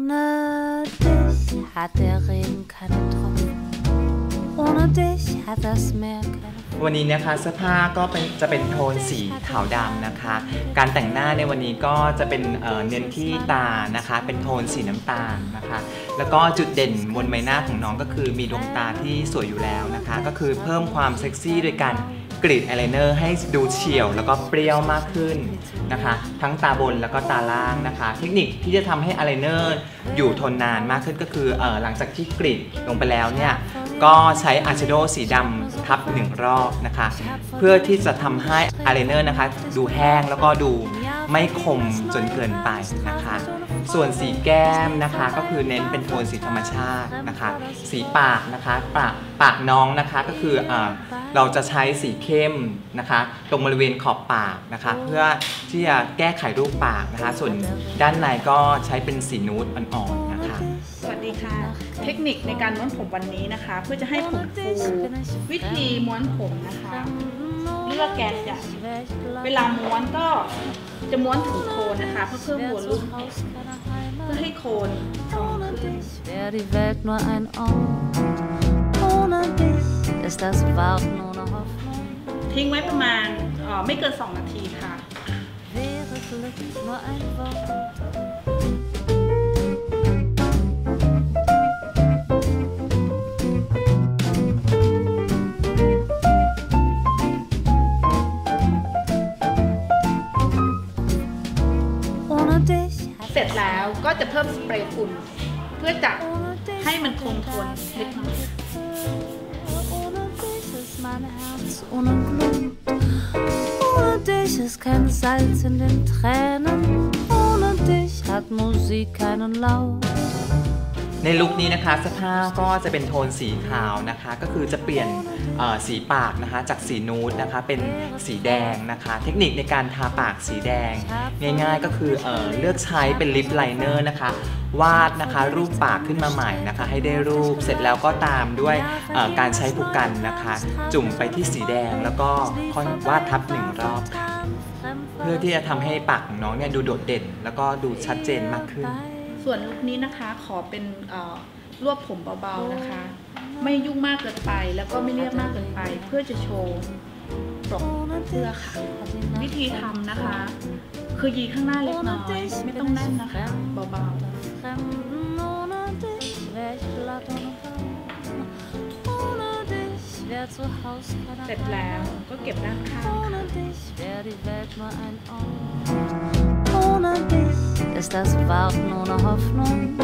Ohne dich hat der Regen keine Tropfen. Ohne dich hat das Meer keine วันนี้นะคะเสื้อผ้าก็เป็นจะเป็นโทนสีขาวดำนะคะ การแต่งหน้าในวันนี้ก็จะเป็นเอ่อเน้นที่ตานะคะ เป็นโทนสีน้ำตาลนะคะ แล้วก็จุดเด่นบนใบหน้าของน้องก็คือมีดวงตาที่สวยอยู่แล้วนะคะ ก็คือเพิ่มความเซ็กซี่โดยการ กรีดอายไลเนอร์ให้ดูเฉียวแล้วก็เปรี้ยวมากขึ้นนะคะ ทั้งตาบนแล้วก็ตาล่างนะคะ เทคนิคที่จะทำให้อายไลเนอร์อยู่ทนนานมากขึ้นก็คืออหลังจากที่กรีดลงไปแล้วเนี่ยก็ใช้อาชโดสีดำทับหนึ่งรอบนะคะ เพื่อที่จะทำให้อายไลเนอร์นะคะ ดูแห้งแล้วก็ดู ไม่คมจนเกินไปนะคะ ส่วนสีแก้มนะคะก็คือเน้นเป็นโทนสีธรรมชาตินะคะ สีปากนะคะปากปากน้องนะคะก็คือเออเราจะใช้สีเข้มนะคะ ตรงบริเวณขอบปากนะคะ เพื่อที่จะแก้ไขรูปปากนะคะ ส่วนด้านในก็ใช้เป็นสีนูดอ่อนๆนะคะสวัสดีค่ะ เทคนิคในการม้วนผมวันนี้นะคะ เพื่อจะให้ผมฟูวิธีม้วนผมนะคะ เลือกแกนใหญ่เวลาม้วนก็จะม้วนถึงโคนนะคะ เพื่อเพิ่มวอลลุ่มเพื่อให้โคนตรงขึ้น Wäre die Welt nur ein Ort. Ohne dich ist das Warten ohne Hoffnung. ทิ้งไว้ประมาณเอ่อไม่เกิน 2 นาทีค่ะ ร็จแล้วก็จะเพิ่มสเปรย์ฝุ่นเพื่อจะให้มันคงทนเล็กน้อย Ohne Blumen, Ohne dich ist kein Salz in den Tränen. Ohne dich hat Musik keinen Laut. ในลุคนี้นะคะเสื้อผ้าก็จะเป็นโทนสีขาวนะคะ ก็คือจะเปลี่ยนสีปากนะคะ จากสีนูดนะคะเป็นสีแดงนะคะ เทคนิคในการทาปากสีแดง ง่ายๆก็คือเออเลือกใช้เป็นลิปไลเนอร์นะคะ วาดนะคะรูปปากขึ้นมาใหม่นะคะ ให้ได้รูปเสร็จแล้วก็ตามด้วยการใช้ผูกกันนะคะ จุ่มไปที่สีแดงแล้วก็ค่อยวาดทับหนึ่งรอบค่ะ เพื่อที่จะทำให้ปากของน้องเนี่ยดูโดดเด่น แล้วก็ดูชัดเจนมากขึ้น ส่วนลุคนี้นะคะขอเป็นเอ่อรวบผมเบาๆนะคะ ไม่ยุ่งมากเกินไปแล้วก็ไม่เรียบมากเกินไป เพื่อจะโชว์ปลอกเสื้อค่ะ วิธีทำนะคะ คือยีข้างหน้าเล็กน้อย ไม่ต้องแน่นนะคะเบา Fremden ohne dich wär ich glatt ohne Baum. Ohne dich wär zu Haus ๆ keiner เสร็จแล้วก็เก็บด้านข้างค่ะ Ohne dich ist das Warten ohne Hoffnung.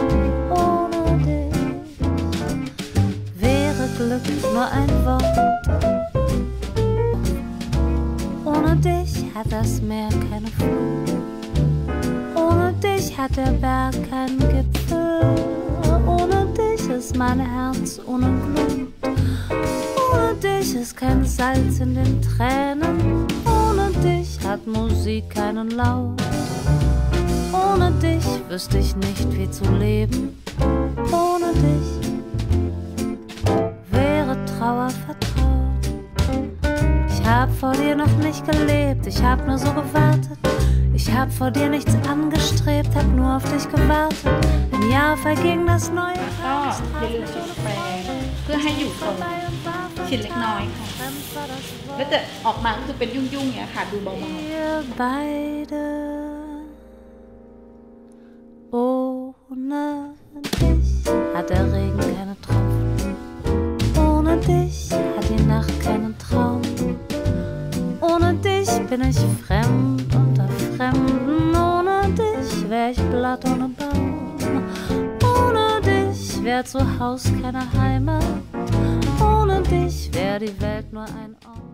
Ohne dich wäre Glück nur ein Wort. Ohne dich hat das Meer keine Flut. Ohne dich hat der Berg keinen Gipfel. Ohne dich ist mein Herz ohne Glut. Ohne dich ist kein Salz in den Tränen Ohne dich hat Musik keinen Laut. Ohne dich wüsste ich nicht, wie zu leben. Ohne dich wäre Trauer vertraut. Ich hab vor dir noch nicht gelebt, ich hab nur so gewartet. Ich hab vor dir nichts angestrebt, hab nur auf dich gewartet. Ein Jahr verging das neue ก็อย่าลืมฉีดสเปรย์เพื่อให้อยู่ตรง vorbei und war ฉีดเล็กน้อยค่ะ fremd war das แล้ว Wort. จะออกมาก็คือเป็นยุ่งๆอย่างเงี้ยค่ะดูเบา Wir beide ohne dich hat der Regen keine Tropfen. Ohne dich hat die Nacht keinen Traum. Ohne dich bin ich fremd unter Fremden. Ohne dich wär ich blatt ohne Baum. Ohne dich wär zu Haus keine Heimat. Ohne dich wär die Welt nur ein Ort.